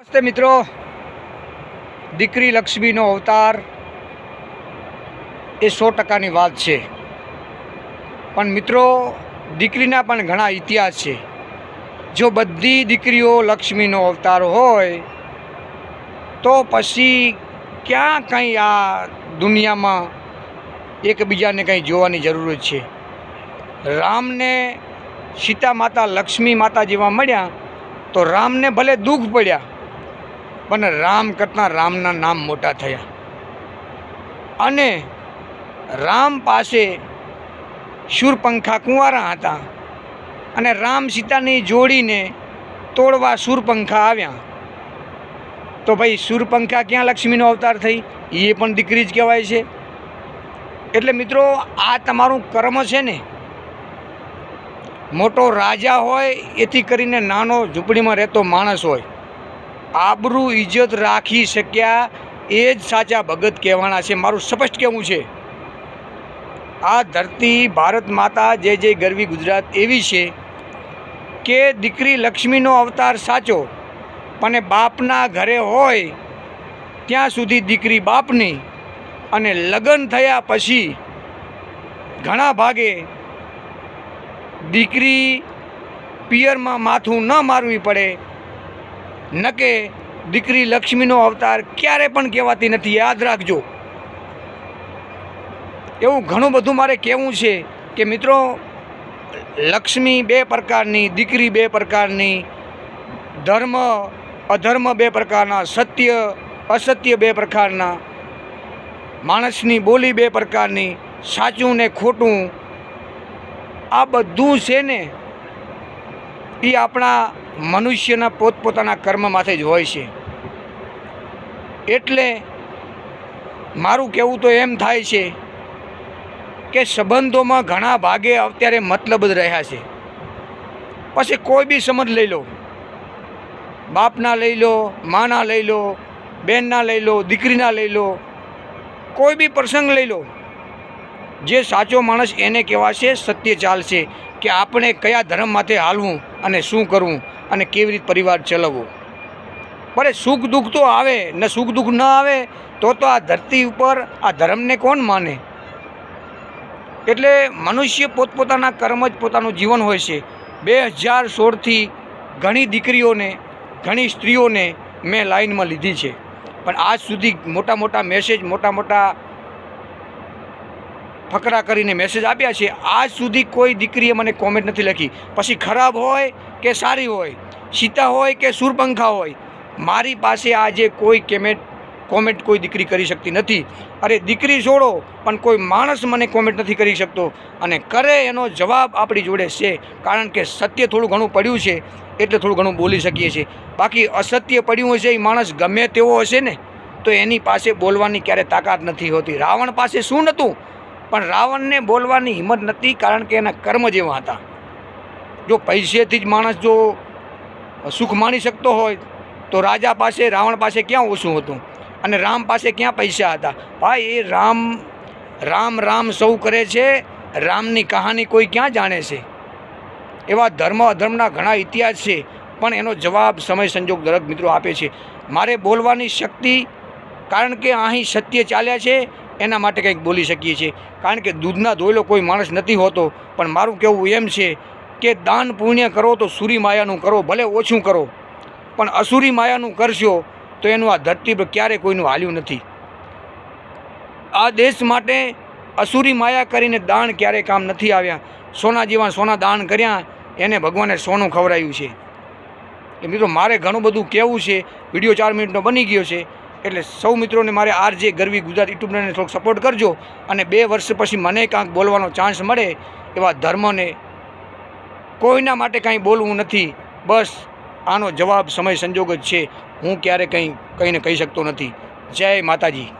નમસ્તે મિત્રો. દીકરી લક્ષ્મીનો અવતાર એ સો ટકાની વાત છે. પણ મિત્રો, દીકરીના પણ ઘણા ઇતિહાસ છે. જો બધી દીકરીઓ લક્ષ્મીનો અવતાર હોય, તો પછી ક્યાં કંઈ આ દુનિયામાં એકબીજાને કંઈ જોવાની જરૂર છે. રામને સીતા માતા લક્ષ્મી માતા જેવા મળ્યા, તો રામને ભલે દુઃખ પડ્યા પણ રામ કરતાં રામના નામ મોટા થયા. અને રામ પાસે શૂરપંખા કુંવારા હતા અને રામ સીતાની જોડીને તોડવા શૂરપંખા આવ્યા. તો ભાઈ શૂરપંખા ક્યાં લક્ષ્મીનો અવતાર થઈ? એ પણ દીકરી જ કહેવાય છે. એટલે મિત્રો, આ તમારું કર્મ છે ને. મોટો રાજા હોય, એથી કરીને નાનો ઝૂંપડીમાં રહેતો માણસ હોય. આબરૂ ઇજ્જત રાખી શક્યા એ જ સાચા ભગત કહેવાના છે. મારું સ્પષ્ટ કહેવું છે, આ ધરતી ભારત માતા જે જય ગરવી ગુજરાત એવી છે કે દીકરી લક્ષ્મીનો અવતાર સાચો પણ બાપના ઘરે હોય ત્યાં સુધી દીકરી બાપની અને લગ્ન થયા પછી ઘણા ભાગે દીકરી પિયરમાં માથું ન મારવી પડે ન કે દીકરી લક્ષ્મીનો અવતાર ક્યારે પણ કહેવાતી નથી, યાદ રાખજો. એવું ઘણું બધું મારે કહેવું છે કે મિત્રો, લક્ષ્મી બે પ્રકારની, દીકરી બે પ્રકારની, ધર્મ, અધર્મ બે પ્રકારના, સત્ય, અસત્ય બે પ્રકારના, માણસની બોલી બે પ્રકારની, સાચું ને ખોટું, આ બધું છે ને એ આપણા મનુષ્યના પોતપોતાના કર્મમાંથી જ હોય છે. એટલે મારું કહેવું તો એમ થાય છે કે સંબંધોમાં ઘણા ભાગે અત્યારે મતલબ જ રહ્યા છે. પછી કોઈ બી સમજ લઈ લો. બાપના લઈ લો, માના લઈ લો, બેનના લઈ લો, દીકરીના લઈ લો, કોઈ બી પ્રસંગ લઈ લો. જે સાચો માણસ એને કહેવાશે, સત્ય ચાલશે. કે આપણે કયા ધર્મ માટે હાલવું અને શું કરવું અને કેવી રીતે પરિવાર ચલાવવો? ભલે સુખ દુઃખ તો આવે, ને સુખ દુઃખ ન આવે, તો તો આ ધરતી ઉપર આ ધર્મને કોણ માને? એટલે મનુષ્ય પોતપોતાના કર્મ જ પોતાનું જીવન હોય છે. બે હજાર સોળથી ઘણી દીકરીઓને, ઘણી સ્ત્રીઓને મેં લાઈનમાં લીધી છે. પણ આજ સુધી મોટા મોટા મેસેજ મોટા મોટા ફકરા કરીને મેસેજ આપ્યા છે. આજ સુધી કોઈ દીકરીએ મને કોમેન્ટ નથી લખી. પછી ખરાબ હોય કે સારી હોય, સીતા હોય કે સુરપંખા હોય, મારી પાસે આજે કોઈ કેમેન્ટ કોમેન્ટ કોઈ દીકરી કરી શકતી નથી. અરે દીકરી છોડો, પણ કોઈ માણસ મને કોમેન્ટ નથી કરી શકતો. અને કરે એનો જવાબ આપણી જોડે છે, કારણ કે સત્ય થોડું ઘણું પડ્યું છે, એટલે થોડું ઘણું બોલી શકીએ છીએ. બાકી અસત્ય પડ્યું હશે એ માણસ ગમે તેવો હશે ને, તો એની પાસે બોલવાની ક્યારે તાકાત નથી હોતી. રાવણ પાસે શું નહોતું પણ રાવણને બોલવાની હિંમત નથી કારણ કે એના કર્મ જેવા હતા. જો પૈસેથી જ માણસ જો સુખ માણી શકતો હોય, તો રાજા પાસે, રાવણ પાસે ક્યાં ઓછું હતું? અને રામ પાસે ક્યાં પૈસા હતા? ભાઈ, એ રામ રામ રામ સૌ કરે છે, રામની કહાની કોઈ ક્યાં જાણે છે? એવા ધર્મ અધર્મના ઘણા ઇતિહાસ છે, પણ એનો જવાબ સમય સંજોગ દરેક મિત્રો આપે છે. મારે બોલવાની શક્તિ, કારણ કે અહીં સત્ય ચાલ્યા છે એના માટે કંઈક બોલી શકીએ છીએ. કારણ કે દૂધના ધોયેલો કોઈ માણસ નથી હોતો, પણ મારું કહેવું એમ છે કે દાન પુણ્ય કરો તો સુરી માયાનું કરો, ભલે ઓછું કરો. પણ અસુરી માયાનું કરશો તો એનું આ ધરતી પર ક્યારેય કોઈનું હાલ્યું નથી. આ દેશ માટે અસુરી માયા કરીને દાન ક્યારેય કામ નથી આવ્યા. સોના જેવા સોના દાન કર્યા, એને ભગવાને સોનું ખવડાયું છે. એ મિત્રો, મારે ઘણું બધું કહેવું છે. વીડિયો ચાર મિનિટનો બની ગયો છે. એટલે સૌ મિત્રોને મારે આર જે ગરવી ગુજરાત યુટ્યુબને થોડોક સપોર્ટ કરજો અને બે વર્ષ પછી મને કાંઈક બોલવાનો ચાન્સ મળે એવા ધર્મને કોઈના માટે કાંઈ બોલવું નથી. બસ આનો જવાબ સમય સંજોગ જ છે. હું ક્યારે કંઈ કંઈને કહી શકતો નથી. જય માતાજી.